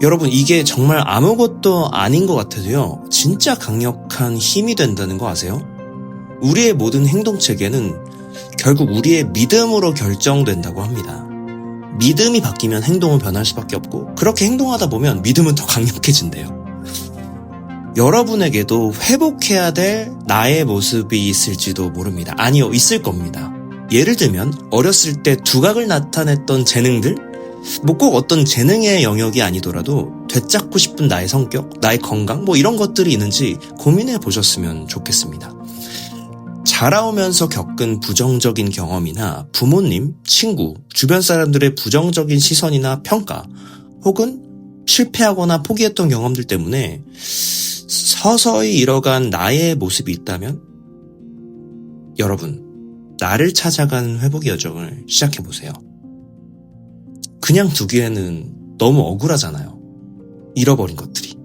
여러분, 이게 정말 아무것도 아닌 것 같아도요, 진짜 강력한 힘이 된다는 거 아세요? 우리의 모든 행동 체계는 결국 우리의 믿음으로 결정된다고 합니다. 믿음이 바뀌면 행동은 변할 수밖에 없고, 그렇게 행동하다 보면 믿음은 더 강력해진대요. 여러분에게도 회복해야 될 나의 모습이 있을지도 모릅니다. 아니요, 있을 겁니다. 예를 들면, 어렸을 때 두각을 나타냈던 재능들? 뭐 꼭 어떤 재능의 영역이 아니더라도 되찾고 싶은 나의 성격, 나의 건강, 뭐 이런 것들이 있는지 고민해 보셨으면 좋겠습니다. 자라오면서 겪은 부정적인 경험이나 부모님, 친구, 주변 사람들의 부정적인 시선이나 평가, 혹은 실패하거나 포기했던 경험들 때문에 서서히 잃어간 나의 모습이 있다면 여러분, 나를 찾아가는 회복의 여정을 시작해 보세요. 그냥 두기에는 너무 억울하잖아요. 잃어버린 것들이.